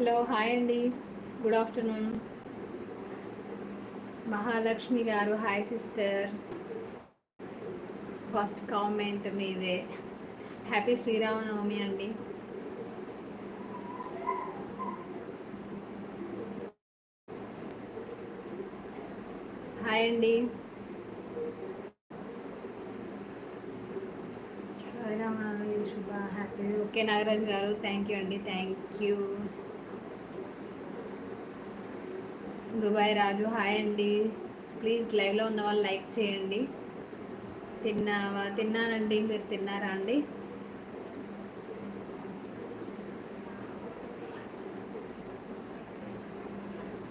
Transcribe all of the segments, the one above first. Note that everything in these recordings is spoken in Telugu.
హలో హాయ్ అండి. Good afternoon. Mahalakshmi garu hi sister. First comment మీదే. హ్యాపీ శ్రీరామనవమి అండి. హాయ్ అండి. శ్రీరామనవమి శుభ happy. Okay Nagaraju garu thank you అండి. Thank you. Dubai Raju hi అండి. ప్లీజ్ లైవ్లో ఉన్న వాళ్ళు లైక్ చేయండి. తిన్నావా? తిన్నానండి. మీరు తిన్నారా అండి?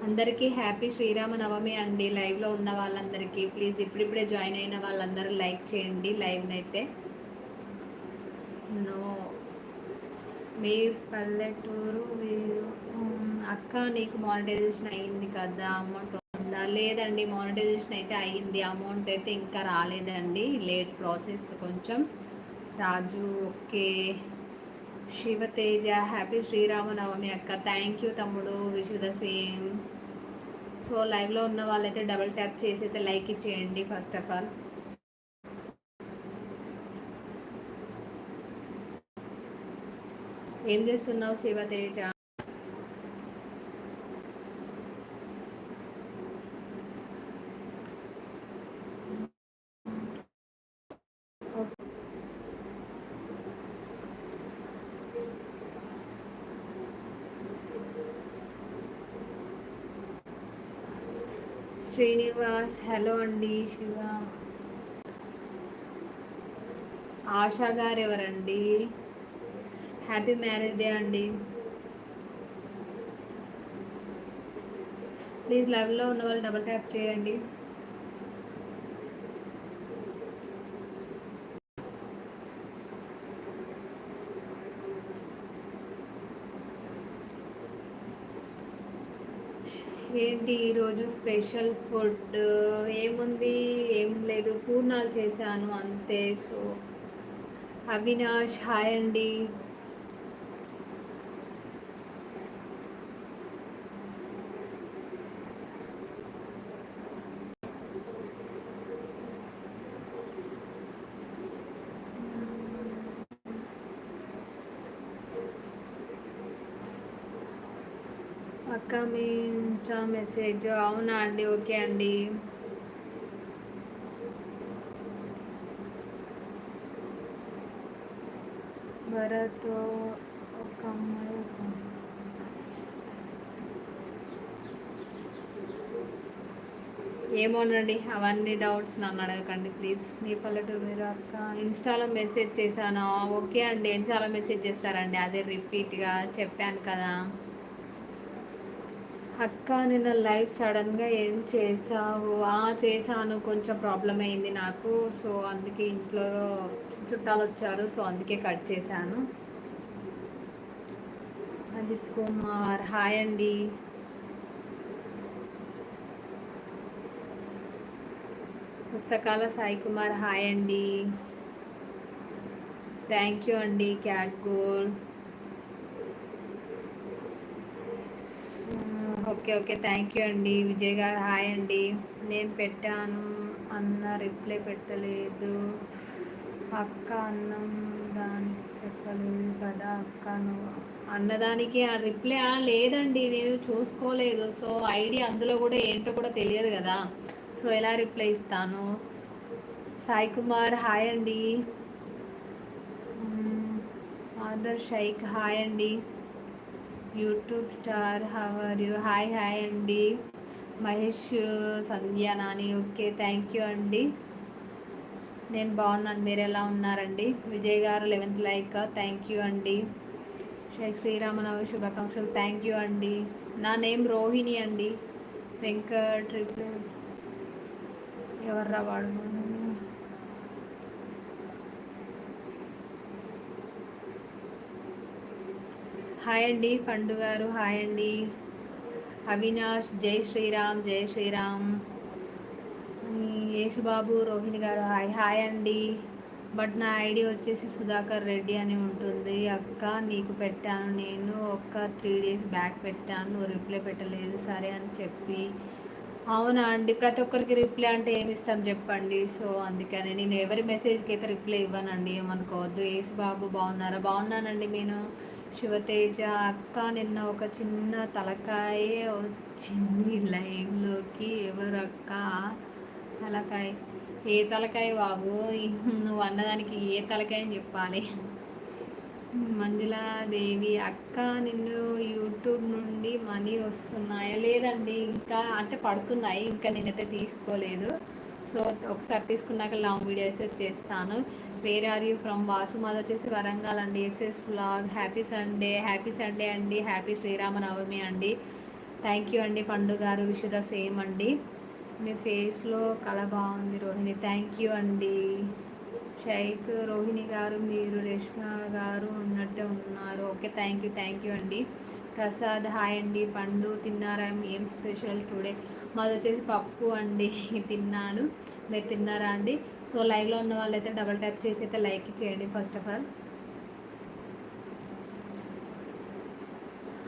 అందరికీ హ్యాపీ శ్రీరామనవమి అండి. లైవ్లో ఉన్న వాళ్ళందరికీ. ప్లీజ్ ఇప్పుడిప్పుడే జాయిన్ అయిన వాళ్ళందరూ లైక్ చేయండి లైవ్ని అయితే నో. మీ పల్లెటూరు మీరు అక్క నీకు మానిటైజేషన్ అయ్యింది కదా అమౌంట్ ఉందా? లేదండి మానిటైజేషన్ అయితే అయ్యింది. అమౌంట్ అయితే ఇంకా రాలేదండి. లేట్ ప్రాసెస్ కొంచెం. రాజు ఓకే. శివతేజ హ్యాపీ శ్రీరామనవమి అక్క. థ్యాంక్ యూ తమ్ముడు. విష్ ద సేమ్ సో లైవ్లో ఉన్న వాళ్ళైతే డబుల్ ట్యాప్ చేసి అయితే లైక్ ఇచ్చేయండి ఫస్ట్ ఆఫ్ ఆల్ ఏం చేస్తున్నావు శివతేజ శ్రీనివాస్ హలో అండి శివ. ఆశా గారు ఎవరండి? హ్యాపీ మ్యారేజ్ డే అండి. ప్లీజ్ లెవెల్లో ఉన్న వాళ్ళు డబుల్ ట్యాప్ చేయండి. ఏంటి ఈరోజు స్పెషల్ ఫుడ్? ఏముంది? ఏం లేదు. పూర్ణాలు చేశాను అంతే. సో అవినాష్ హాయ్ అండి. అప్కమింగ్ ఇన్స్టా మెసేజ్ అవునా అండి? ఓకే అండి. భరత్ ఒక అమ్మాయి ఏమోనండి అవన్నీ డౌట్స్ నన్ను అడగకండి ప్లీజ్ మీ పల్లెటూరు మీరు అక్క ఇన్స్టాలో మెసేజ్ చేశాను? ఓకే అండి. ఇన్స్టాలో మెసేజ్ చేస్తారండి? అదే రిపీట్గా చెప్పాను కదా. అక్క నిన్న లైవ్ సడన్గా ఏం చేసావు చేశాను కొంచెం ప్రాబ్లం అయింది నాకు. సో అందుకే ఇంట్లో చుట్టాలు వచ్చారు. సో అందుకే కట్ చేశాను. అజిత్ కుమార్ హాయ్ అండి. పుస్తకాల సాయి కుమార్ హాయ్ అండి. థ్యాంక్ యూ అండి cat gold okay okay. Thank you అండి. విజయ్ గారు హాయ్ అండి. నేను పెట్టాను అన్న రిప్లై పెట్టలేదు. అక్క అన్నం దానికి చెప్పలేదు కదా అక్క నువ్వు అన్నదానికి ఆ రిప్లై లేదండి. నేను చూసుకోలేదు. సో ఐడి అందులో కూడా ఏంటో కూడా తెలియదు కదా. సో ఎలా రిప్లై ఇస్తాను? సాయి కుమార్ హాయ్ అండి. ఆదర్ షైక్ హాయ్ అండి. YouTube star how are you hi hi అండి Mahesh Sandhya Nani okay thank you అండి నేను బాగున్నాను. మీరు ఎలా ఉన్నారండి? విజయ్ గారు లెవెన్త్ లైక్ థ్యాంక్ యూ అండి షేక్ శ్రీరామనవ శుభాకాంక్షలు. థ్యాంక్ యూ అండి నా నేమ్ రోహిణి అండి వెంకట్ ఎవర్రా వాడు? హాయ్ అండి పండు గారు. హాయ్ అండి. అవినాష్ జై శ్రీరామ్ జై శ్రీరామ్. యేసుబాబు రోహిణి గారు హాయ్. హాయ్ అండి. బట్ నా ఐడి వచ్చేసి సుధాకర్ రెడ్డి అని ఉంటుంది. అక్క నీకు పెట్టాను నేను. ఒక త్రీ డేస్ బ్యాక్ పెట్టాను. నువ్వు రిప్లై పెట్టలేదు. సరే అని చెప్పి. అవునా అండి? ప్రతి ఒక్కరికి రిప్లై అంటే ఏమి ఇస్తాం చెప్పండి. సో అందుకని నేను ఎవరి మెసేజ్కి అయితే రిప్లై ఇవ్వనండి ఏమనుకోవద్దు. యేసుబాబు బాగున్నారా? బాగున్నానండి నేను శివతేజ అక్క నిన్న ఒక చిన్న తలకాయ వచ్చింది లైవ్లోకి ఎవరు అక్క తలకాయ. ఏ తలకాయ బాబు? నువ్వు అన్నదానికి ఏ తలకాయ అని చెప్పాలి. మంజులాదేవి అక్క నిన్ను యూట్యూబ్ నుండి మనీ వస్తున్నాయా? లేదండి ఇంకా అంటే పడుతున్నాయి. ఇంకా నేనైతే తీసుకోలేదు. సో ఒకసారి తీసుకున్నాక లాంగ్ వీడియోస్ చేస్తాను. Where are you from Vasu మాది వచ్చేసి వరంగల్ అండి. SS vlog happy Sunday happy Sunday అండి. హ్యాపీ శ్రీరామనవమి అండి. థ్యాంక్ యూ అండి పండు గారు. సేమ్ అండి. మీ ఫేస్లో కళ బాగుంది రోహిణి. థ్యాంక్ యూ అండి. షైక్ రోహిణి గారు మీరు రేష్మ గారు ఉన్నట్టే ఉన్నారు. Okay thank you thank you అండి. ప్రసాద్ హాయ్ అండి. పండు తిన్నారా? ఏం స్పెషల్ టుడే? మాది వచ్చేసి పప్పు అండి. తిన్నాను. మీరు తిన్నారా అండి? సో లైవ్లో ఉన్న వాళ్ళైతే డబల్ ట్యాప్ చేసి అయితే లైక్ చేయండి ఫస్ట్ ఆఫ్ ఆల్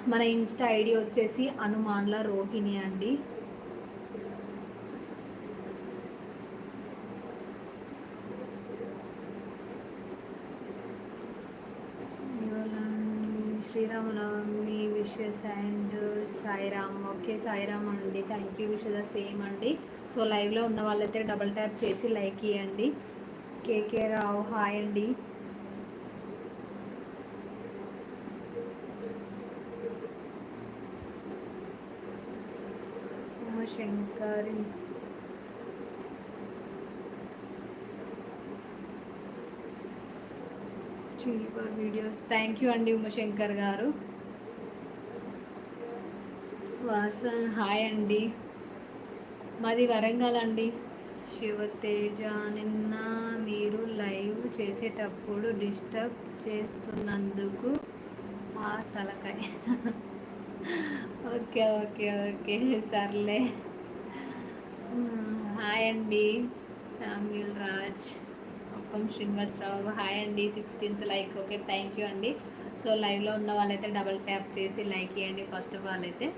మన ఇన్స్టా ఐడి వచ్చేసి అనుమాన్ల రోహిణి అండి. Sriramanavami wishes and Sairam okay Sairam అండి. Thank you wishes the same అండి. సో లైవ్లో ఉన్న వాళ్ళైతే డబల్ ట్యాప్ చేసి లైక్ ఇవ్వండి కేకే రావు హాయ్ అండి. Shankar cheaper videos thank you అండి ఉమాశంకర్ గారు. వాసన్ హాయ్ అండి. మాది వరంగల్ అండి శివతేజ నిన్న మీరు లైవ్ చేసేటప్పుడు డిస్టర్బ్ చేస్తున్నందుకు ఆ తలకాయ. ఓకే ఓకే ఓకే సర్లే. హాయ్ అండి. శామ్యుల్ రాజ్. అప్పం శ్రీనివాసరావు. హాయ్ అండి sixteenth like. Okay thank you అండి. సో లైవ్లో ఉన్న వాళ్ళైతే డబల్ ట్యాప్ చేసి లైక్ ఇవ్వండి ఫస్ట్ ఆఫ్ ఆల్ అయితే.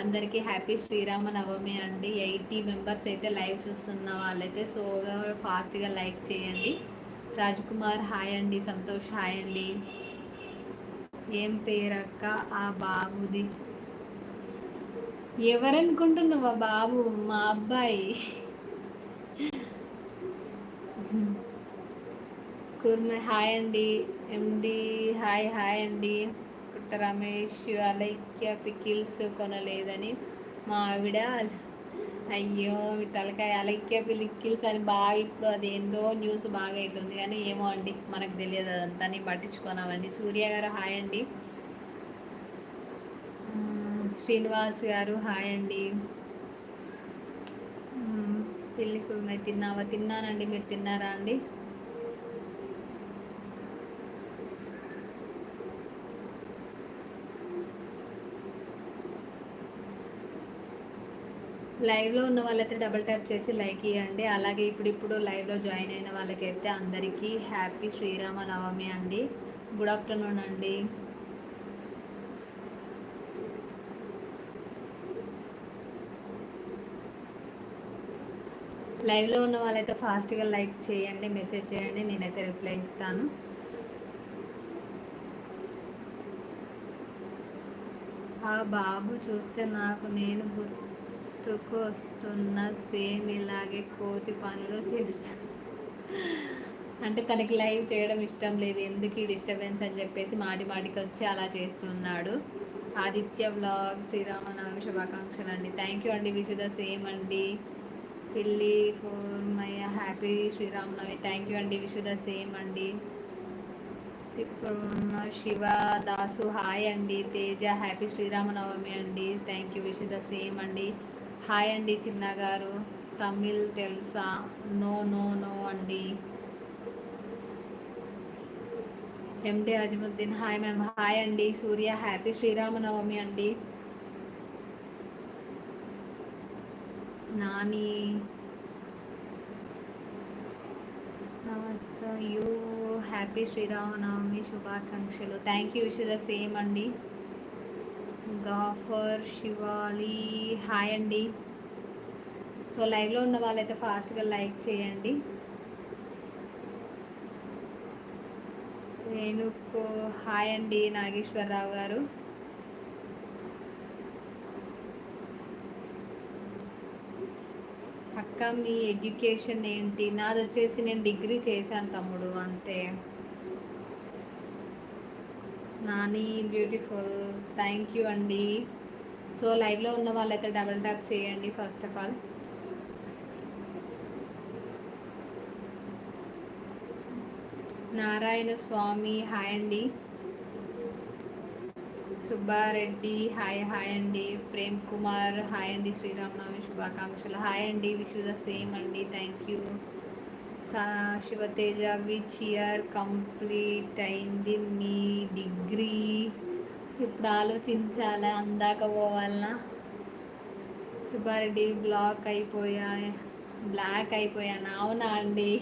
అందరికీ హ్యాపీ శ్రీరామ నవమి అండి. ఎయిటీ మెంబర్స్ అయితే లైవ్ చూస్తున్న వాళ్ళైతే సోగా ఫాస్ట్గా లైక్ చేయండి. రాజ్కుమార్ హాయ్ అండి. సంతోష్ హాయ్ అండి. ఏం పేరక్క? ఆ బాబుది. ఎవరనుకుంటున్నావా బాబు? మా అబ్బాయి. కుర్మ హాయ్ అండి. ఎండి హాయ్ హాయ్ అండి. రమేష్ అలైక్య పికిల్స్ కొనలేదని మా ఆవిడ అయ్యో తలకాయ అలైక్య పిలికిల్స్ అని బాగా ఇప్పుడు అది ఏందో న్యూస్ బాగా అవుతుంది కానీ ఏమో అండి మనకు తెలియదు అదంతా. నేను పట్టించుకున్నామండి సూర్య గారు హాయ్ అండి. శ్రీనివాస్ గారు హాయ్ అండి. పెళ్ళి కుర్మై తిన్నావా? తిన్నానండి. మీరు తిన్నారా అండి? లైవ్లో ఉన్న వాళ్ళైతే డబుల్ ట్యాప్ చేసి లైక్ ఇవ్వండి అలాగే ఇప్పుడు ఇప్పుడు లైవ్లో జాయిన్ అయిన వాళ్ళకైతే అందరికీ హ్యాపీ శ్రీరామ నవమి అండి. గుడ్ ఆఫ్టర్నూన్ అండి. లైవ్లో ఉన్న వాళ్ళైతే ఫాస్ట్గా లైక్ చేయండి మెసేజ్ చేయండి నేనైతే రిప్లై ఇస్తాను. ఆ బాబు చూస్తే నాకు నేను గుర్తు వస్తున్న సేమ్ ఇలాగే కోతి పనులు చేస్తా. అంటే తనకి లైవ్ చేయడం ఇష్టం లేదు. ఎందుకు డిస్టర్బెన్స్ అని చెప్పేసి మాటి మాటికి వచ్చి అలా చేస్తున్నాడు. ఆదిత్య బ్లాగ్ శ్రీరామనవమి శుభాకాంక్షలు అండి. థ్యాంక్ యూ అండి విష్ ద సేమ్ అండి. Pilli Kormayya happy Sriramanavami. Thank you అండి విష్ ద సేమ్ అండి. ఇప్పుడున్న శివ దాసు హాయ్ అండి. తేజ హ్యాపీ శ్రీరామనవమి అండి. Thank you wish the same అండి. హాయ్ అండి చిన్న గారు. తమిళ్ తెలుసా నో నో నో అండి. MD Azamuddin hi ma'am. Hi అండి. సూర్య హ్యాపీ శ్రీరామనవమి అండి. నాని. యూ హ్యాపీ శ్రీరామనవమి శుభాకాంక్షలు. Thank you wish the same అండి. గాఫర్ శివాలి. హాయ్ అండి. సో లైవ్లో ఉన్న వాళ్ళైతే ఫాస్ట్గా లైక్ చేయండి. నేను హాయ్ అండి నాగేశ్వరరావు గారు. అక్క మీ ఎడ్యుకేషన్ ఏంటి? నాది వచ్చేసి నేను డిగ్రీ చేశాను తమ్ముడు అంతే. నాని బ్యూటిఫుల్. థ్యాంక్ యూ అండి. సో లైవ్లో ఉన్న వాళ్ళైతే డబల్ ట్యాప్ చేయండి first of all. Narayana Swamy hi అండి. సుబ్బారెడ్డి హాయ్ హాయ్ అండి. ప్రేమ్ కుమార్ హాయ్ అండి. శ్రీరామనవమి శుభాకాంక్షలు. హాయ్ అండి. విష్ ద సేమ్ అండి. Thank you. Sivateja which year complete అయింది మీ డిగ్రీ. ఇప్పుడు ఆలోచించాలా? అందాక పోవాలనా? సుబ్బారెడ్డి బ్లాక్ అయిపోయా? బ్లాక్ అయిపోయాను? అవునా అండి?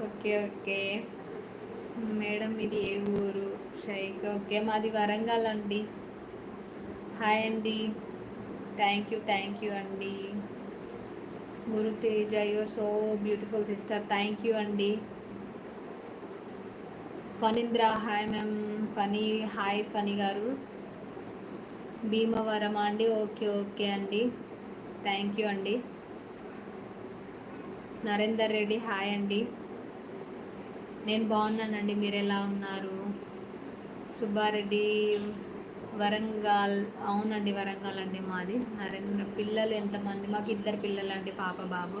Okay okay. మేడం ఇది ఏ ఊరు? షైక్. ఓకే మాది వరంగల్ అండి. హాయ్ అండి. థ్యాంక్ యూ థ్యాంక్ యూ అండి. Guru Teja your so beautiful sister. Thank you అండి. Phanindra hi ma'am Phani hi Phani గారు. భీమవరం అండి? ఓకే ఓకే అండి. థ్యాంక్ యూ అండి. నరేందర్ రెడ్డి హాయ్ అండి. నేను బాగున్నానండి. మీరు ఎలా ఉన్నారు? సుబ్బారెడ్డి వరంగల్ అవునండి వరంగల్ అండి మాది. నరేంద్ర పిల్లలు ఎంతమంది? మాకు ఇద్దరు పిల్లలు అండి పాప బాబు.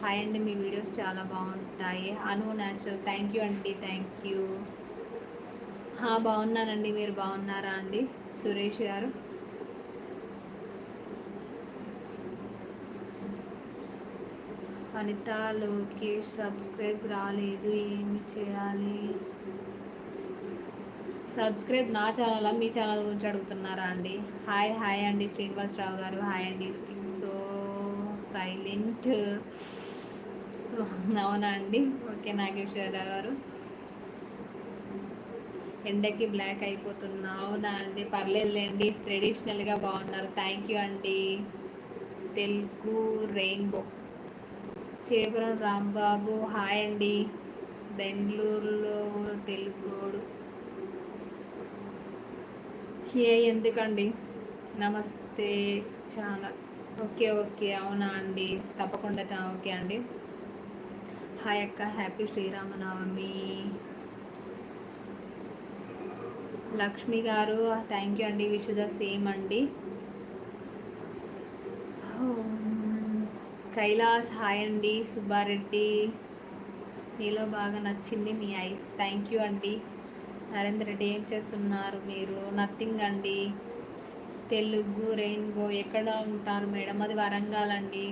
హాయ్ అండి మీ వీడియోస్ చాలా బాగుంటాయి. అను న్యాచురల్ థ్యాంక్ యూ అండి థ్యాంక్ యూ. బాగున్నానండి మీరు బాగున్నారా అండి? సురేష్ గారు. అనిత లోకేష్ సబ్స్క్రైబ్ రాలేదు ఏమి చేయాలి? సబ్స్క్రైబ్ నా ఛానల్ మీ ఛానల్ గురించి అడుగుతున్నారా అండి? హాయ్ హాయ్ అండి శ్రీనివాసరావు గారు. హాయ్ అండి. So silent. సో అవునా అండి? ఓకే నాగేశ్వరరావు గారు. ఎండకి బ్లాక్ అయిపోతున్నా. అవునా అండి? పర్లేదులేండి. ట్రెడిషనల్గా బాగున్నారు. థ్యాంక్ యూ అండి. తెలుగు రెయిన్బో. చేపురం రాంబాబు. హాయ్ అండి. బెంగళూరులో తెలుగోడు ఏ ఎందుకండి? నమస్తే ఛానల్ ఓకే ఓకే అవునా అండి? తప్పకుండా ఓకే అండి. హాయ్ అక్క హ్యాపీ శ్రీరామనవమి. లక్ష్మి గారు థ్యాంక్ యూ అండి విష్ ద సేమ్ అండి. కైలాష్ హాయ్ అండి సుబ్బారెడ్డి. నీలో బాగా నచ్చింది మీ ఐస్. థ్యాంక్ యూ అండి. నరేంద్ర రెడ్డి ఏం చేస్తున్నారు మీరు? నథింగ్ అండి. తెలుగు రెయిన్బో ఎక్కడ ఉంటారు మేడం? అది వరంగల్ అండి.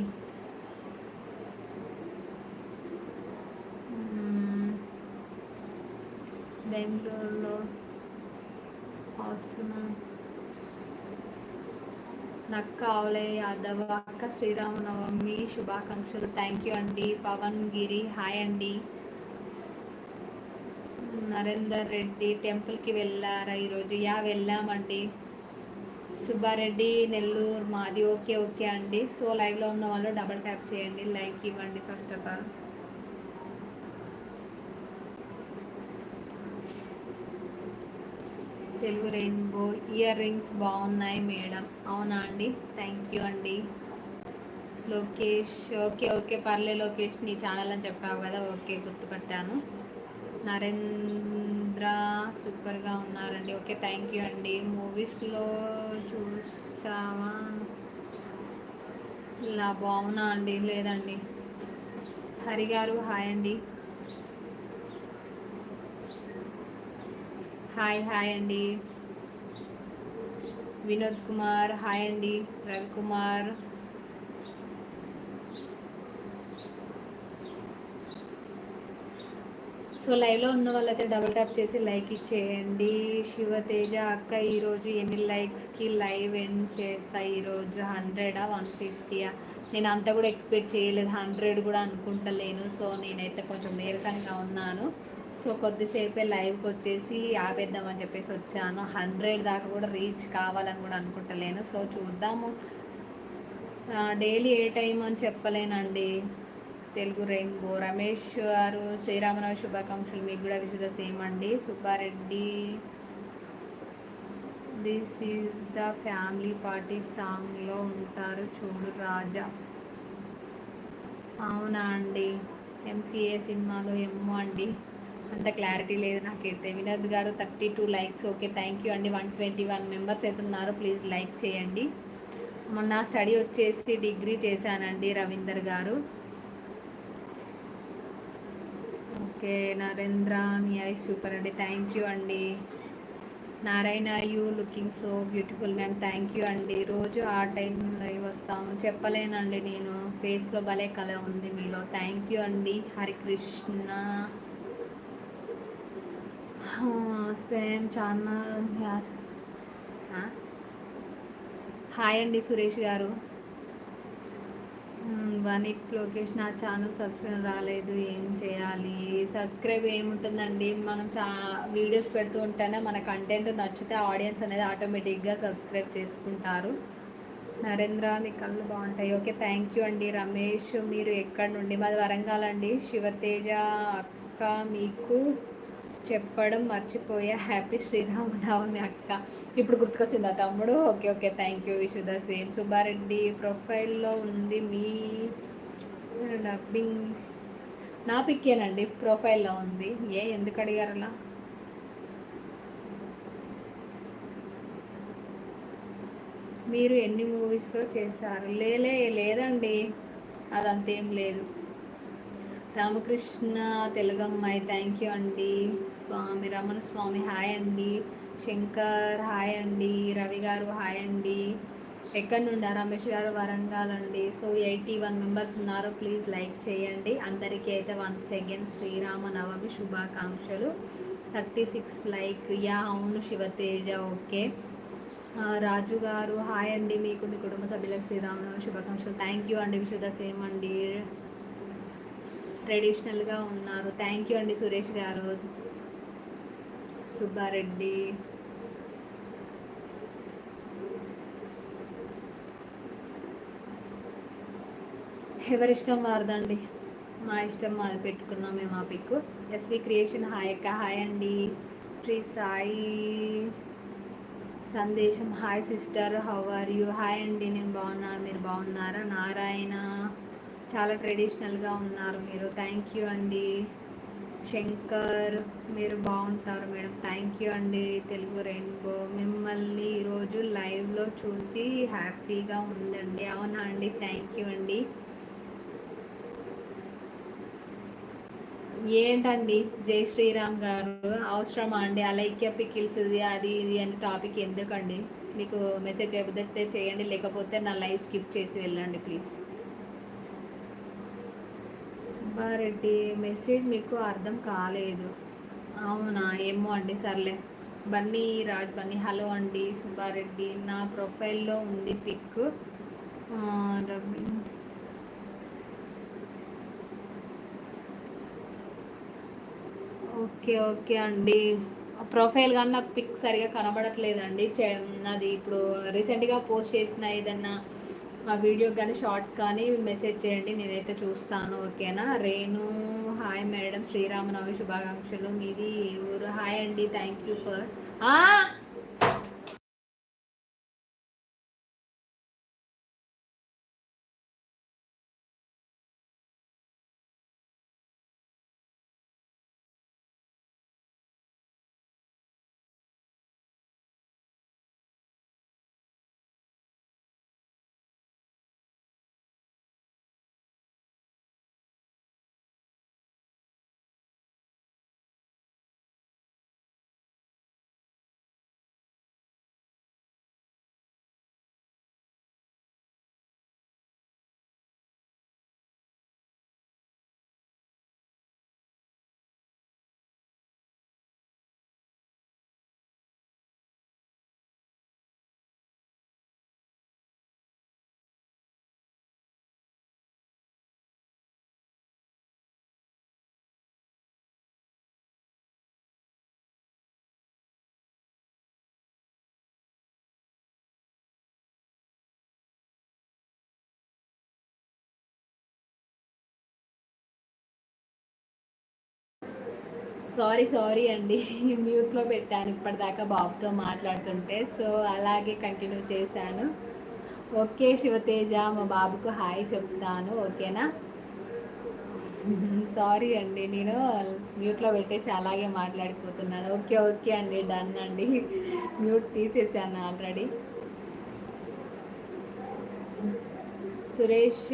బెంగళూరులో అవసరం నక్క ఆవులే యాదవ్ అక్క శ్రీరామనవమి శుభాకాంక్షలు. థ్యాంక్ యూ అండి. పవన్ గిరి హాయ్ అండి. నరేందర్ రెడ్డి టెంపుల్కి వెళ్ళారా ఈరోజు? యా వెళ్ళామండి. సుబ్బారెడ్డి నెల్లూరు మాది ఓకే ఓకే అండి. సో లైవ్లో ఉన్న వాళ్ళు డబల్ ట్యాప్ చేయండి లైక్ ఇవ్వండి first of all. Telugu rainbow earrings బాగున్నాయి మేడం. అవునా అండి? థ్యాంక్ యూ అండి. లోకేష్ ఓకే ఓకే పర్లే లోకేష్ నీ ఛానల్ అని చెప్పావు కదా ఓకే గుర్తుపట్టాను. నరేంద్ర సూపర్గా ఉన్నారండి. ఓకే థ్యాంక్ యూ అండి. మూవీస్లో చూసావా? ఇలా బాగున్నా అండి లేదండి. హరి గారు హాయ్ అండి. హాయ్ హాయ్ అండి. వినోద్ కుమార్ హాయ్ అండి. రవికుమార్ సో లైవ్లో ఉన్న వాళ్ళైతే డబుల్ ట్యాప్ చేసి లైక్ ఇచ్చేయండి. శివతేజ అక్క ఈరోజు ఎన్ని లైక్స్కి లైవ్ ఎండ్ చేస్తా? ఈరోజు హండ్రెడా వన్ ఫిఫ్టీయా? నేను అంత కూడా ఎక్స్పెక్ట్ చేయలేదు. హండ్రెడ్ కూడా అనుకుంటలేను. సో నేనైతే కొంచెం నీరసంగా ఉన్నాను. సో కొద్దిసేపే లైవ్కి వచ్చేసి ఆపేద్దామని చెప్పేసి వచ్చాను. హండ్రెడ్ దాకా కూడా రీచ్ కావాలని కూడా అనుకుంటలేను. సో చూద్దాము. డైలీ ఏ టైం అని చెప్పలేనండి. తెలుగు రెయిన్బో. రమేష్ గారు శ్రీరామనవ శుభాకాంక్షలు మీకు కూడా విషుద సేమ్ అండి. Subbareddy this is the family party సాంగ్లో ఉంటారు చూడు రాజా. అవునా అండి? ఎంసీఏ సినిమాలో ఏమో అండి. అంత క్లారిటీ లేదు నాకైతే. వినోద్ గారు thirty two likes. Okay thank you అండి. వన్ ట్వంటీ వన్ మెంబర్స్ అయితే ఉన్నారు. ప్లీజ్ లైక్ చేయండి. మొన్న స్టడీ వచ్చేసి డిగ్రీ చేశానండి రవీందర్ గారు. ఓకే నరేంద్ర మీ ఐ సూపర్ అండి. థ్యాంక్ యూ అండి. Narayana you looking so beautiful ma'am. Thank you అండి. రోజు ఆ టైంలో వస్తాము. చెప్పలేనండి నేను. ఫేస్లో భలే కళ ఉంది మీలో. థ్యాంక్ యూ అండి. హరికృష్ణ స్పెయిన్ ఛానల్ హాయ్ అండి సురేష్ గారు. వనిక్ లోకేష్ నా ఛానల్ సబ్స్క్రైబ్ రాలేదు ఏం చేయాలి? సబ్స్క్రైబ్ ఏముంటుందండి? మనం చా వీడియోస్ పెడుతూ ఉంటేనే మన కంటెంట్ నచ్చితే ఆడియన్స్ అనేది ఆటోమేటిక్గా సబ్స్క్రైబ్ చేసుకుంటారు. నరేంద్ర మీ కళ్ళు బాగుంటాయి. ఓకే థ్యాంక్ యూ అండి. రమేష్ మీరు ఎక్కడి నుండి? మాది వరంగల్ అండి. శివతేజ అక్క మీకు చెప్పడం మర్చిపోయా హ్యాపీ శ్రీరామనవమి అక్క. ఇప్పుడు గుర్తుకొచ్చిందా తమ్ముడు. Okay okay thank you wish the same Subbareddy ప్రొఫైల్లో ఉంది. మీ డబ్బింగ్ నా పిక్కేనండి. ప్రొఫైల్లో ఉంది. ఏ ఎందుకు అడిగారు అలా? మీరు ఎన్ని మూవీస్లో చేశారు? లేలే లేదండి. అదంతేం లేదు. రామకృష్ణ తెలుగమ్మాయి. థ్యాంక్ యూ అండి. స్వామి రమణ స్వామి హాయ్ అండి. శంకర్ హాయ్ అండి. రవి గారు హాయ్ అండి. ఎక్కడి నుండి? రమేష్ గారు వరంగల్ అండి. సో ఎయిటీ వన్ మెంబర్స్ ఉన్నారు. ప్లీజ్ లైక్ చేయండి. అందరికీ అయితే వన్ సెకండ్ శ్రీరామ నవమి శుభాకాంక్షలు. Thirty six like. యా అవును శివతేజ ఓకే. రాజు గారు హాయ్ అండి. మీకు మీ కుటుంబ సభ్యులకు శ్రీరామనవమి శుభాకాంక్షలు. థ్యాంక్ యూ అండి. విషుద సేమ్ అండి. ట్రెడిషనల్గా ఉన్నారు. థ్యాంక్ యూ అండి సురేష్ గారు. సుబ్బారెడ్డి. ఎవరిష్టం వారదండి మా ఇష్టం మాది పెట్టుకున్నాం మేము ఆ పిక్. ఎస్వి క్రియేషన్ హాయ్ అక్క హాయ్ అండి. Sri Sai Sandesham hi sister how are you? Hi అండి నేను బాగున్నాను మీరు బాగున్నారా? నారాయణ. చాలా ట్రెడిషనల్గా ఉన్నారు మీరు. థ్యాంక్ యూ అండి. శంకర్ మీరు బాగుంటారు మేడం. థ్యాంక్ యూ అండి తెలుగు రెయిన్బో. మిమ్మల్ని ఈరోజు లైవ్లో చూసి హ్యాపీగా ఉందండి. అవునా అండి? థ్యాంక్ యూ అండి. ఏంటండి? జై శ్రీరామ్ గారు అవసరమా అండి? అలైక్య పికిల్స్ అది ఇది అని టాపిక్ ఎందుకండి? మీకు మెసేజ్ చెబితే చేయండి లేకపోతే నా లైవ్ స్కిప్ చేసి వెళ్ళండి ప్లీజ్ సుబ్బారెడ్డి మెసేజ్ మీకు అర్థం కాలేదు. అవునా? ఏమో అండి సర్లే. బన్నీ రాజ్ బన్నీ హలో అండి సుబ్బారెడ్డి. నా ప్రొఫైల్లో ఉంది పిక్. ఓకే ఓకే అండి. ప్రొఫైల్ కానీ నాకు పిక్ సరిగా కనబడట్లేదండి. అది ఇప్పుడు రీసెంట్గా పోస్ట్ చేసిన ఏదన్నా ఆ వీడియో కానీ షార్ట్ కానీ మెసేజ్ చేయండి నేనైతే చూస్తాను ఓకేనా? రేణు హాయ్ మేడం శ్రీరామనవమి శుభాకాంక్షలు. మీది ఊరు? హాయ్ అండి thank you for sorry sorry అండి. మ్యూట్లో పెట్టాను. ఇప్పటిదాకా బాబుతో మాట్లాడుతుంటే. సో అలాగే కంటిన్యూ చేశాను. ఓకే శివతేజ. మా బాబుకు హాయ్ చెప్తాను. ఓకేనా? సారీ అండి. నేను మ్యూట్లో పెట్టేసి అలాగే మాట్లాడిపోతున్నాను. ఓకే ఓకే అండి. డన్ అండి. మ్యూట్ తీసేసాను ఆల్రెడీ. సురేష్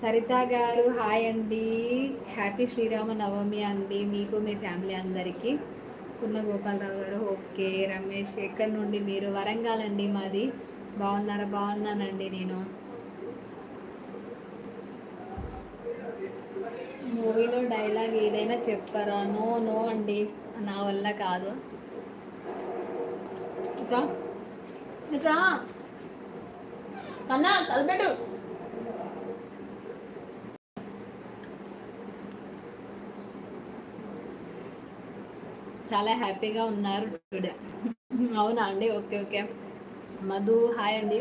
సరిత గారు హాయ్ అండి. హ్యాపీ శ్రీరామ నవమి అండి మీకు మీ ఫ్యామిలీ అందరికీ. కున్న గోపాలరావు గారు ఓకే. రమేష్ ఎక్కడి నుండి మీరు? వరంగల్ అండి మాది. బాగున్నారా? బాగున్నానండి నేను. మూవీలో డైలాగ్ ఏదైనా చెప్పారా నో నో అండి. నా వల్ల కాదు. ఇట్రా ఇట్రా కన్నా తలపెట్టు. చాలా హ్యాపీగా ఉన్నారు టుడే. అవునా అండి? Okay okay. మధు హాయ్ అండి.